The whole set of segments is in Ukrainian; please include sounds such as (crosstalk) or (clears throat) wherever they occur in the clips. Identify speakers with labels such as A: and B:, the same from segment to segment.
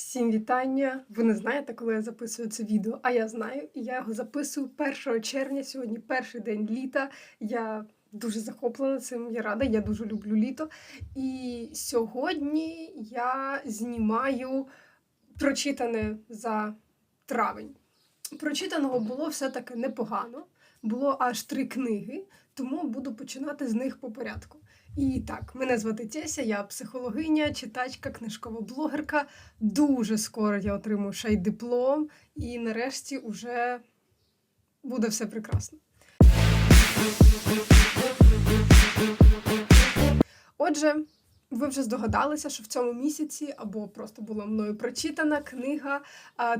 A: Всім вітання! Ви не знаєте, коли я записую це відео, а я знаю, і я його записую 1 червня. Сьогодні перший день літа. Я дуже захоплена цим, я рада, я дуже люблю літо. І сьогодні я знімаю прочитане за травень. Прочитаного було все-таки непогано. Було аж три книги, тому буду починати з них по порядку. І так, мене звати Теся, я психологиня, читачка, книжкова блогерка. Дуже скоро я отримую ще й диплом, і нарешті уже буде все прекрасно. Отже, ви вже здогадалися, що в цьому місяці або просто була мною прочитана книга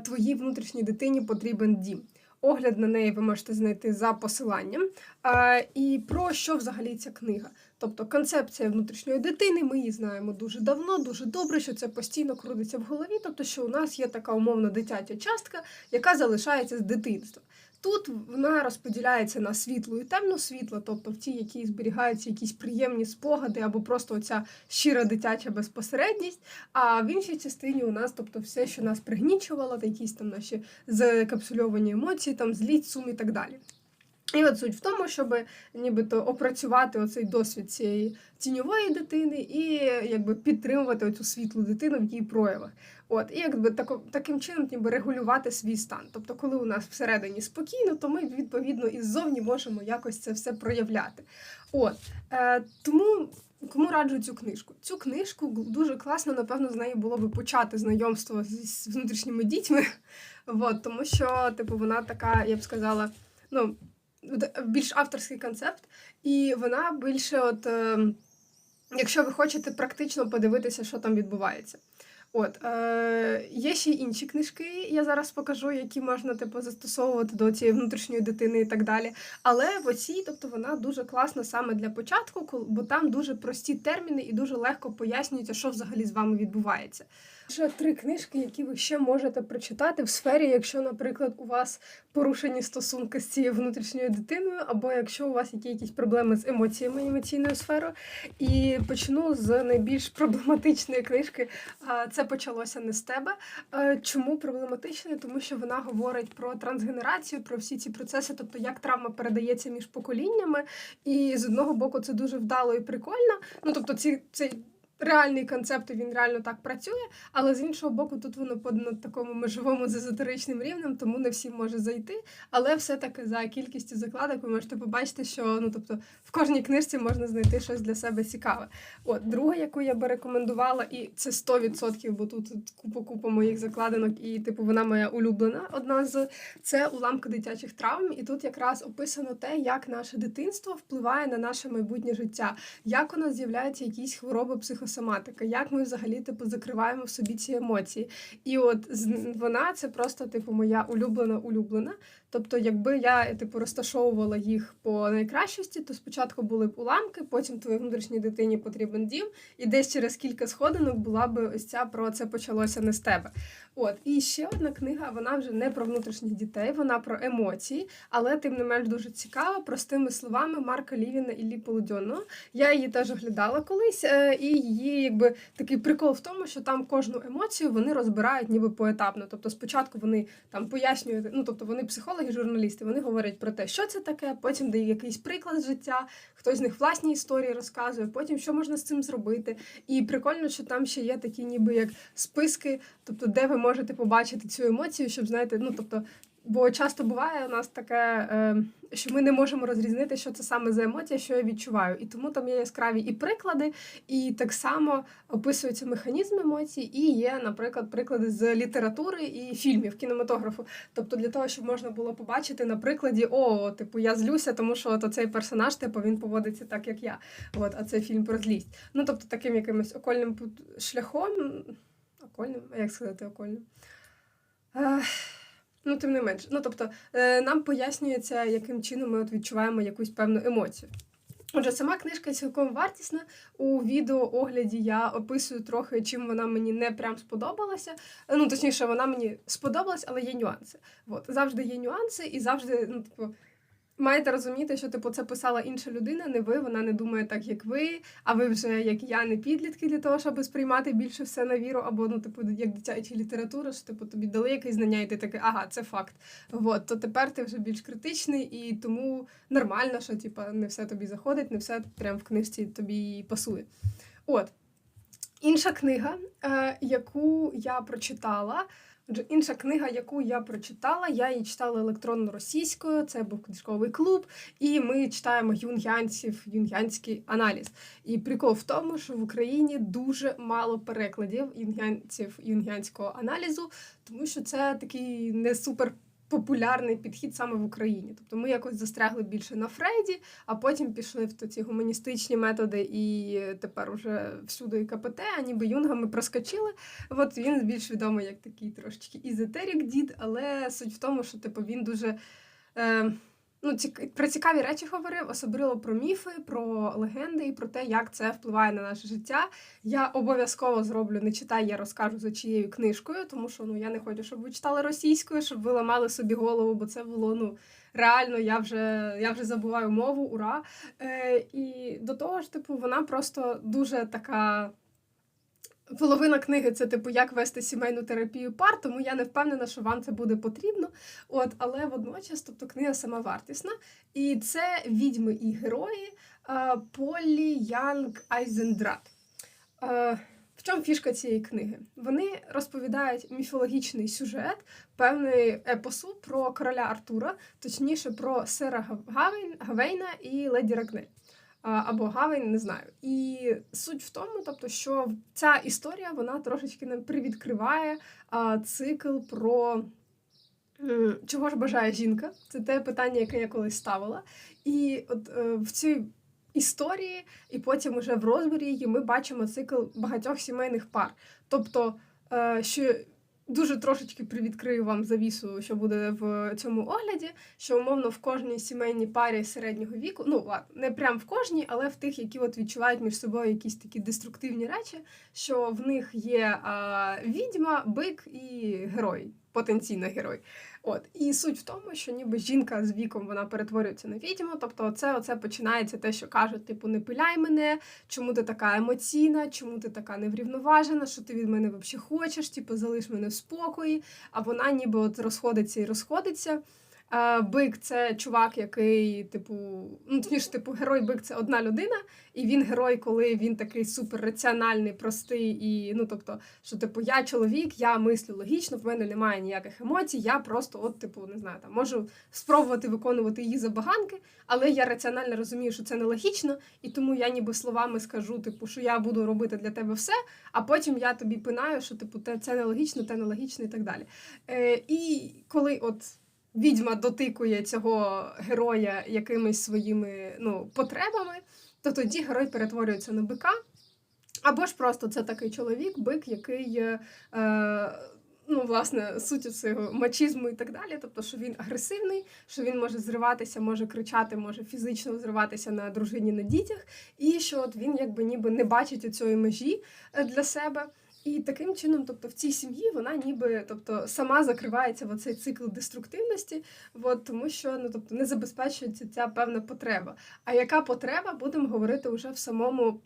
A: Твоїй внутрішній дитині потрібен дім. Огляд на неї ви можете знайти за посиланням. І про що взагалі ця книга? Тобто концепція внутрішньої дитини, ми її знаємо дуже давно, дуже добре, що це постійно крутиться в голові. Тобто, що у нас є така умовно дитяча частка, яка залишається з дитинства. Тут вона розподіляється на світлу і темну світло, тобто в ті, які зберігаються якісь приємні спогади, або просто оця щира дитяча безпосередність. А в іншій частині у нас, тобто, все, що нас пригнічувало, та якісь там наші закапсульовані емоції, там злість, сум і так далі. І от суть в тому, щоб нібито опрацювати оцей досвід цієї тіньової дитини і якби підтримувати оцю світлу дитину в її проявах. От, і якби тако, таким чином ніби регулювати свій стан. Тобто, коли у нас всередині спокійно, то ми відповідно іззовні можемо якось це все проявляти. От, е, тому. Кому раджу цю книжку? Цю книжку дуже класно, напевно, з неї було би почати знайомство з внутрішніми дітьми. (laughs) От, тому що, типу, вона така, я б сказала, ну, більш авторський концепт, і вона більше, от, е, якщо ви хочете практично подивитися, що там відбувається. От, е, Є ще й інші книжки, я зараз покажу, які можна типу, застосовувати до цієї внутрішньої дитини і так далі. Але в оцій, тобто вона дуже класна саме для початку, бо там дуже прості терміни і дуже легко пояснюється, що взагалі з вами відбувається. Ще три книжки, які ви ще можете прочитати в сфері, якщо, наприклад, у вас порушені стосунки з цією внутрішньою дитиною, або якщо у вас є якісь проблеми з емоціями, емоційною сферою. І почну з найбільш проблематичної книжки. Це почалося не з тебе. Чому проблематичне? Тому що вона говорить про трансгенерацію, про всі ці процеси, тобто як травма передається між поколіннями. І з одного боку це дуже вдало і прикольно. Ну тобто, ці цей реальний концепт, і він реально так працює, але з іншого боку, тут воно подано такому межовому з езотеричним рівнем, тому не всім може зайти. Але все-таки за кількістю закладок ви можете побачити, що ну тобто в кожній книжці можна знайти щось для себе цікаве. От друга, яку я би рекомендувала, і це 100%, бо тут купа купа моїх закладинок, і типу вона моя улюблена. Одна з це уламки дитячих травм. І тут якраз описано те, як наше дитинство впливає на наше майбутнє життя, як у нас з'являються якісь хвороби психосоматики, психосоматика, як ми взагалі типу закриваємо в собі ці емоції. І от вона це просто типу моя улюблена улюблена. Тобто, якби я типу розташовувала їх по найкращості, то спочатку були б уламки, потім твоїй внутрішній дитині потрібен дім, і десь через кілька сходинок була б ось ця про це почалося не з тебе. От і ще одна книга, вона вже не про внутрішніх дітей, вона про емоції, але тим не менш дуже цікава, простими словами Марка Лівіна і Лі Полудьонного. Я її теж оглядала колись, е, і її якби такий прикол в тому, що там кожну емоцію вони розбирають ніби поетапно. Тобто, спочатку вони там пояснюють, ну тобто вони психологи, журналісти, вони говорять про те, що це таке, потім дає якийсь приклад життя, хтось з них власні історії розказує, потім що можна з цим зробити. І прикольно, що там ще є такі, ніби як списки, тобто, де ви можете побачити цю емоцію, щоб знаєте, ну тобто. Бо часто буває у нас таке, е, що ми не можемо розрізнити, що це саме за емоція, що я відчуваю. І тому там є яскраві і приклади, і так само описуються механізм емоцій, і є, наприклад, приклади з літератури і фільмів, кінематографу. Тобто, для того, щоб можна було побачити на прикладі, о, типу, я злюся, тому що от цей персонаж, типу, він поводиться так, як я. От, а це фільм про злість. Ну, тобто, таким якимось окольним шляхом. Окольним, як сказати, окольним? Ну, тим не менш. Ну, тобто, е, нам пояснюється, яким чином ми от відчуваємо якусь певну емоцію. Отже, сама книжка цілком вартісна. У відеоогляді я описую трохи, чим вона мені не прям сподобалася. Ну, точніше, вона мені сподобалась, але є нюанси. От. Завжди є нюанси, і завжди, ну, типу, маєте розуміти, що типу це писала інша людина, не ви, вона не думає так, як ви, а ви вже, як я, не підлітки для того, щоб сприймати більше все на віру, або ну, типу, як дитяча література, що типу тобі дали якесь знання, і ти такий, ага, це факт. От, то тепер ти вже більш критичний, і тому нормально, що типу, не все тобі заходить, не все прям в книжці тобі пасує. От. Інша книга, е, яку я прочитала. Отже, інша книга, яку я прочитала, я її читала електронно російською. Це був книжковий клуб, і ми читаємо юнгянців, юнгянський аналіз. І прикол в тому, що в Україні дуже мало перекладів юнгянців юнгянського аналізу, тому що це такий не супер. Популярний підхід саме в Україні. Тобто ми якось застрягли більше на Фрейді, а потім пішли в ці гуманістичні методи, і тепер уже всюди і КПТ, а ніби юнга ми проскочили. От він більш відомий як такий трошечки ізотерік дід, але суть в тому, що типу він дуже. Е, ну, цік... про цікаві речі говорив, особливо про міфи, про легенди і про те, як це впливає на наше життя. Я обов'язково зроблю не читай, я розкажу за чиєю книжкою, тому що ну я не хочу, щоб ви читали російською, щоб ви ламали собі голову, бо це було ну реально. Я вже я вже забуваю мову, ура. Е, І до того ж, типу, вона просто дуже така. Половина книги це типу як вести сімейну терапію пар, тому я не впевнена, що вам це буде потрібно. От, але водночас, тобто книга сама вартісна. І це відьми і герої Полі Янг Айзендрат. В чому фішка цієї книги? Вони розповідають міфологічний сюжет певної епосу про короля Артура, точніше про сера Гавейна і леді Рагнель або гавань, не знаю. І суть в тому, тобто, що ця історія вона трошечки нам привідкриває цикл про. Чого ж бажає жінка? Це те питання, яке я колись ставила. І от е, в цій історії, і потім уже в розборі її ми бачимо цикл багатьох сімейних пар. Тобто, е, що Дуже трошечки привідкрию вам завісу, що буде в цьому огляді, що умовно в кожній сімейній парі середнього віку, ну ладно, не прям в кожній, але в тих, які от відчувають між собою якісь такі деструктивні речі, що в них є а, відьма, бик і герой, потенційно герой. От і суть в тому, що ніби жінка з віком вона перетворюється на відьму. Тобто, оце, оце починається те, що кажуть, типу, не пиляй мене, чому ти така емоційна, чому ти така неврівноважена, що ти від мене взагалі хочеш, типу, залиш мене в спокої. А вона ніби от розходиться і розходиться. Бик це чувак, який, типу, ну точніше, типу, герой бик це одна людина, і він герой, коли він такий суперраціональний, простий, і ну тобто, що типу, я чоловік, я мислю логічно, в мене немає ніяких емоцій. Я просто, от, типу, не знаю, там можу спробувати виконувати її забаганки, але я раціонально розумію, що це нелогічно, і тому я ніби словами скажу, типу, що я буду робити для тебе все, а потім я тобі пинаю, що типу, це нелогічно, те нелогічно і так далі. Е, І коли от відьма дотикує цього героя якимись своїми ну, потребами, то тоді герой перетворюється на бика. Або ж просто це такий чоловік, бик, який. Е, Ну, власне, суть цього мачізму і так далі. Тобто, що він агресивний, що він може зриватися, може кричати, може фізично зриватися на дружині на дітях, і що от він якби ніби не бачить у цієї межі е, для себе. І таким чином, тобто в цій сім'ї вона ніби тобто, сама закривається в цей цикл деструктивності, от, тому що ну, тобто, не забезпечується ця певна потреба. А яка потреба, будемо говорити вже в самому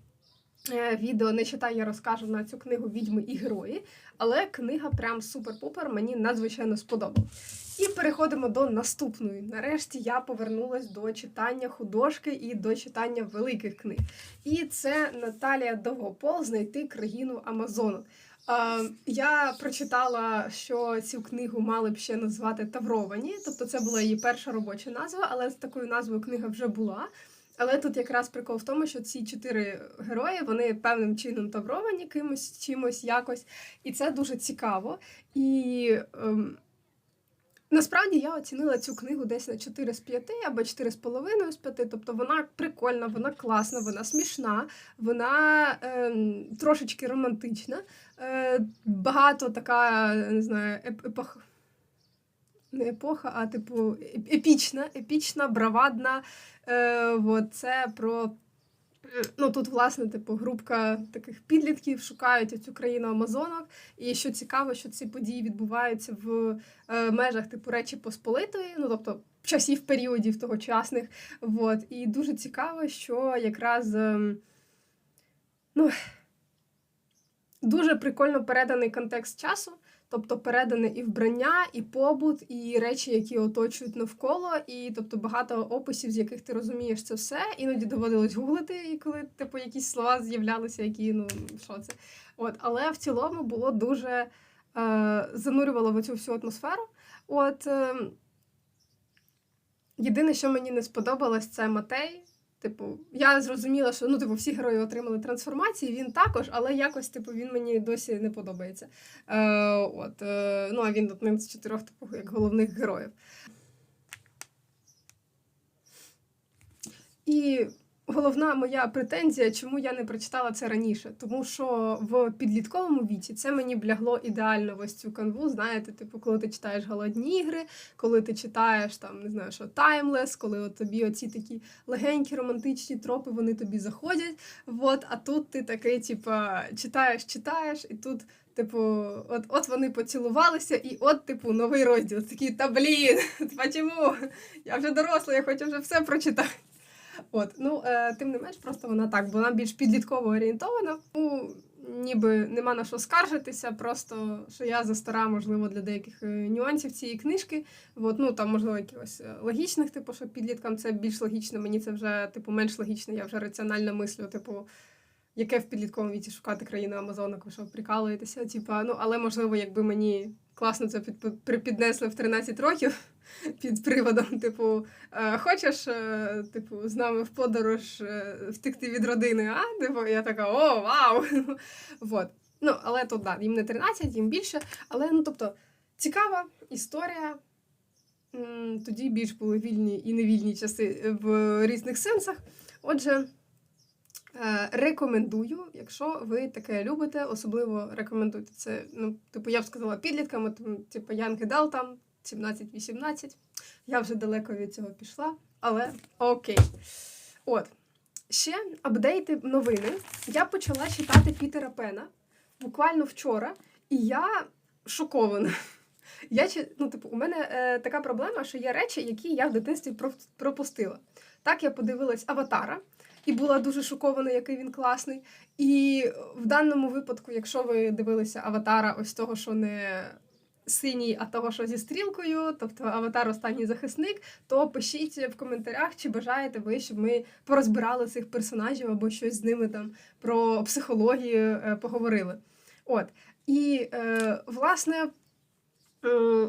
A: е, відео не читай, я розкажу на цю книгу Відьми і герої, але книга прям супер-пупер, мені надзвичайно сподобалась. І переходимо до наступної. Нарешті я повернулася до читання художки і до читання великих книг. І це Наталія Довгопол знайти країну Амазону. Е, я прочитала, що цю книгу мали б ще назвати Тавровані, тобто це була її перша робоча назва, але з такою назвою книга вже була. Але тут якраз прикол в тому, що ці чотири герої вони певним чином тавровані кимось чимось якось, і це дуже цікаво. І ем, Насправді я оцінила цю книгу десь на 4 з 5 або 4,5 з 5. Тобто вона прикольна, вона класна, вона смішна, вона е, трошечки романтична, е, багато така, не знаю, епох... не епоха, а типу епічна, епічна, бравадна. Е, от, Це про Ну тут, власне, типу, групка таких підлітків шукають цю країну Амазонок. І що цікаво, що ці події відбуваються в е, межах типу Речі Посполитої, ну тобто часів періодів тогочасних. Вот. І дуже цікаво, що якраз ем, ну, дуже прикольно переданий контекст часу. Тобто передане і вбрання, і побут, і речі, які оточують навколо, і тобто багато описів, з яких ти розумієш це все. Іноді доводилось гуглити, і коли типу якісь слова з'являлися, які ну що це. От, але в цілому було дуже е, занурювало в цю всю атмосферу. От е, єдине, що мені не сподобалось, це Матей. Типу, я зрозуміла, що ну, типу, всі герої отримали трансформації, він також, але якось типу, він мені досі не подобається. Е, от, е, ну, а він одним з чотирьох, типу, як головних героїв. І головна моя претензія, чому я не прочитала це раніше. Тому що в підлітковому віці це мені блягло ідеально в ось цю канву. Знаєте, типу, коли ти читаєш голодні ігри, коли ти читаєш там, не знаю, що таймлес, коли от тобі оці такі легенькі романтичні тропи вони тобі заходять. Вот, а тут ти такий, типу, читаєш, читаєш, і тут. Типу, от от вони поцілувалися, і от, типу, новий розділ. Такий, та блін, (laughs) чому? Я вже доросла, я хочу вже все прочитати. От, ну, е, тим не менш, просто вона так, була більш підлітково орієнтована. Ну, ніби нема на що скаржитися, просто що я застара, можливо, для деяких е, нюансів цієї книжки. От, ну, там, можливо, якихось е, логічних, типу, що підліткам це більш логічно, мені це вже типу, менш логічно, я вже раціонально мислю, типу. Яке в підлітковому віці шукати країну Амазонок, ви що прикалуєтеся? Типа, ну але можливо, якби мені класно це під, в 13 років (laughs) під приводом, типу, «Е, хочеш, е, типу, з нами в подорож е, втекти від родини, а? Типу, я така, о, вау! (laughs) вот. Ну, але тут да, їм не 13, їм більше. Але ну, тобто, цікава історія. Тоді більш були вільні і невільні часи в різних сенсах. Отже. Рекомендую, якщо ви таке любите, особливо рекомендуйте це. Ну, типу, я б сказала підліткам, типу Young Adult, там 17-18. Я вже далеко від цього пішла, але окей. От. Ще апдейти новини. Я почала читати Пітера Пена буквально вчора, і я шокована. Я, ну, типу, У мене е, така проблема, що є речі, які я в дитинстві пропустила. Так, я подивилась Аватара і була дуже шокована, який він класний. І в даному випадку, якщо ви дивилися Аватара, ось того, що не синій, а того, що зі стрілкою, тобто аватар останній захисник, то пишіть в коментарях, чи бажаєте ви, щоб ми порозбирали цих персонажів або щось з ними там про психологію е, поговорили. От. І, е, власне, е,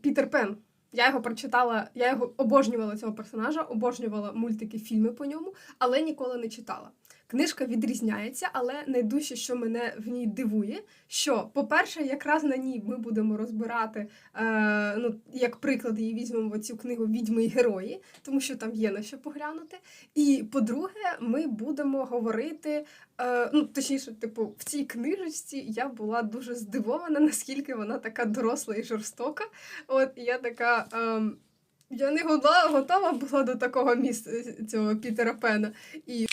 A: Пітер Пен. Я його прочитала, я його обожнювала цього персонажа, обожнювала мультики, фільми по ньому, але ніколи не читала. Книжка відрізняється, але найдужче, що мене в ній дивує, що, по-перше, якраз на ній ми будемо розбирати, е, ну, як приклад, її візьмемо цю книгу Відьми і герої, тому що там є на що поглянути. І по-друге, ми будемо говорити. Е, ну, точніше, типу, в цій книжечці я була дуже здивована, наскільки вона така доросла і жорстока. От я така. Е, я не готова була до такого місця цього Пітера Пена. І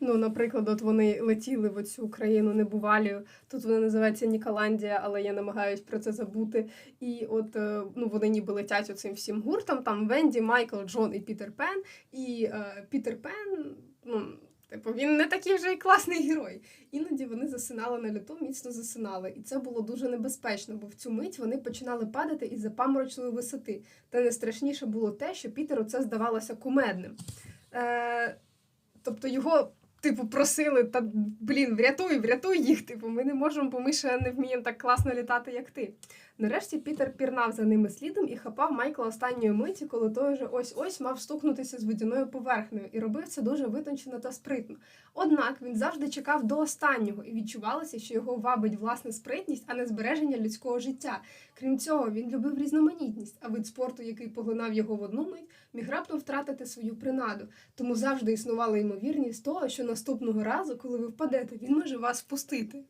A: Ну, наприклад, от вони летіли в цю країну небувалію. Тут вона називається Ніколандія, але я намагаюсь про це забути. І от е, ну, вони ніби летять оцим всім гуртом. Там Венді, Майкл, Джон і Пітер Пен. І е, Пітер Пен, ну. Типу, він не такий вже й класний герой. Іноді вони засинали на літу, міцно засинали. І це було дуже небезпечно, бо в цю мить вони починали падати із запаморочної висоти. Та найстрашніше було те, що Пітеру це здавалося кумедним. Е, Тобто його типу, просили, та блін, врятуй, врятуй їх. Типу, ми не можемо, бо ми ще не вміємо так класно літати, як ти. Нарешті Пітер пірнав за ними слідом і хапав Майкла останньої миті, коли той вже ось-ось мав стукнутися з водяною поверхнею, і робив це дуже витончено та спритно. Однак він завжди чекав до останнього і відчувалося, що його вабить власна спритність, а не збереження людського життя. Крім цього, він любив різноманітність, а вид спорту, який поглинав його в одну мить, міг раптом втратити свою принаду. Тому завжди існувала ймовірність того, що наступного разу, коли ви впадете, він може вас впустити.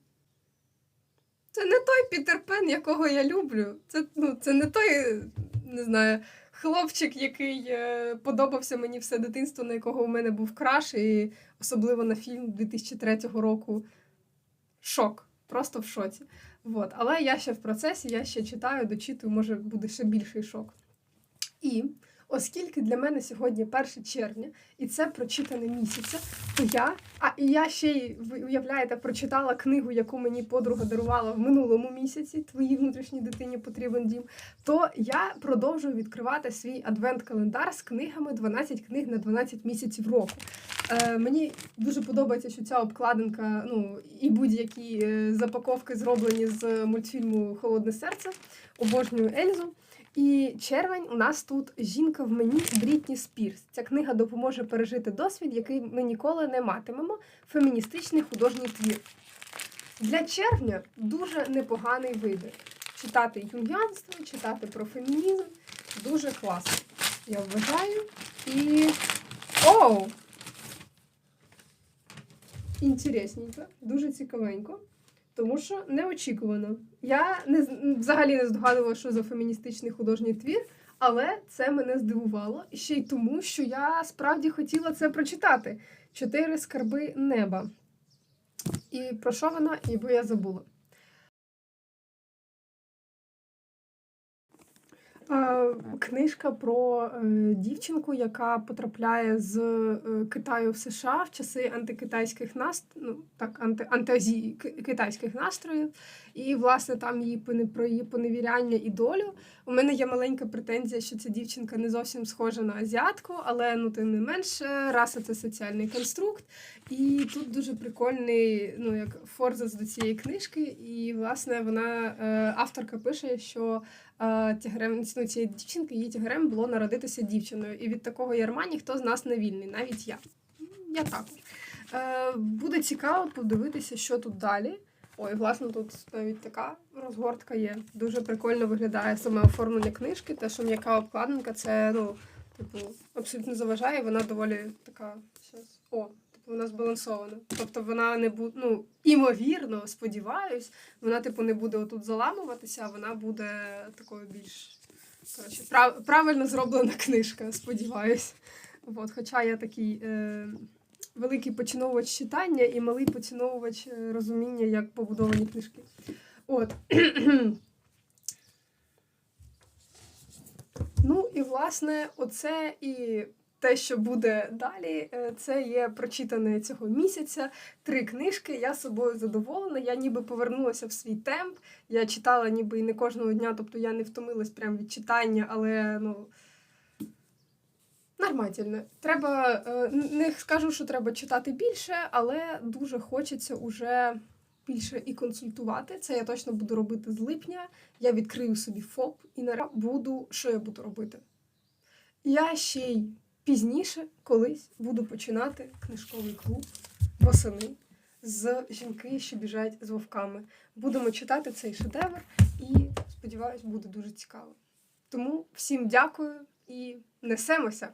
A: Це не той Пітер Пен, якого я люблю. Це ну, це не той, не знаю, хлопчик, який е, подобався мені все дитинство, на якого у мене був краш, і особливо на фільм 2003 року. Шок. Просто в шоці. Вот. Але я ще в процесі, я ще читаю, дочитую, може буде ще більший шок. І оскільки для мене сьогодні 1 червня, і це прочитане місяця, то я, а і я ще й, ви уявляєте, прочитала книгу, яку мені подруга дарувала в минулому місяці, твоїй внутрішній дитині потрібен дім, то я продовжую відкривати свій адвент-календар з книгами 12 книг на 12 місяців року. Е, мені дуже подобається, що ця обкладинка, ну і будь-які е, запаковки зроблені з мультфільму Холодне серце. Обожнюю Ельзу. І червень у нас тут жінка в мені Брітні Спірс. Ця книга допоможе пережити досвід, який ми ніколи не матимемо. Феміністичний художній твір. Для червня дуже непоганий вибір. Читати юнгянство, читати про фемінізм дуже класно. Я вважаю. І. Оу! Інтересненько, дуже цікавенько. Тому що неочікувано. Я не взагалі не здогадувала, що за феміністичний художній твір, але це мене здивувало. Ще й тому, що я справді хотіла це прочитати. Чотири скарби неба. І про що вона, і бо я забула. Книжка про е, дівчинку, яка потрапляє з е, Китаю в США в часи антикитайських наст... ну, так, анти... антиазії китайських настроїв. І, власне, там її про її поневіряння і долю. У мене є маленька претензія, що ця дівчинка не зовсім схожа на азіатку, але ну тим не менше, раса це соціальний конструкт. І тут дуже прикольний, ну як форзац до цієї книжки. І, власне, вона е, авторка пише, що е, тягарем ну, цієї дівчинки її тягарем було народитися дівчиною. І від такого ярма ніхто з нас не вільний, навіть я. Я також. Е, буде цікаво подивитися, що тут далі. Ой, власне, тут навіть така розгортка є. Дуже прикольно виглядає саме оформлення книжки. Те, що м'яка обкладинка, це ну, типу, абсолютно заважає. Вона доволі така. Щас. О, типу, вона збалансована. Тобто вона не буде, ну, імовірно, сподіваюсь, вона, типу, не буде отут заламуватися, а вона буде такою більш коротше, прав, правильно зроблена (laughs) книжка, сподіваюсь. От, хоча я такий е, великий поціновувач читання і малий поціновувач е, розуміння, як побудовані книжки. От. (clears throat) ну і власне, оце і те, що буде далі, е, це є прочитане цього місяця. Три книжки. Я собою задоволена. Я ніби повернулася в свій темп. Я читала ніби і не кожного дня, тобто я не втомилась прямо від читання, але ну. Нормально. Треба, е, не скажу, що треба читати більше, але дуже хочеться уже більше і консультувати. Це я точно буду робити з липня. Я відкрию собі ФОП і наразі буду, що я буду робити. Я ще й пізніше колись буду починати книжковий клуб восени з жінки, що біжать з вовками. Будемо читати цей шедевр і сподіваюсь, буде дуже цікаво. Тому всім дякую і несемося!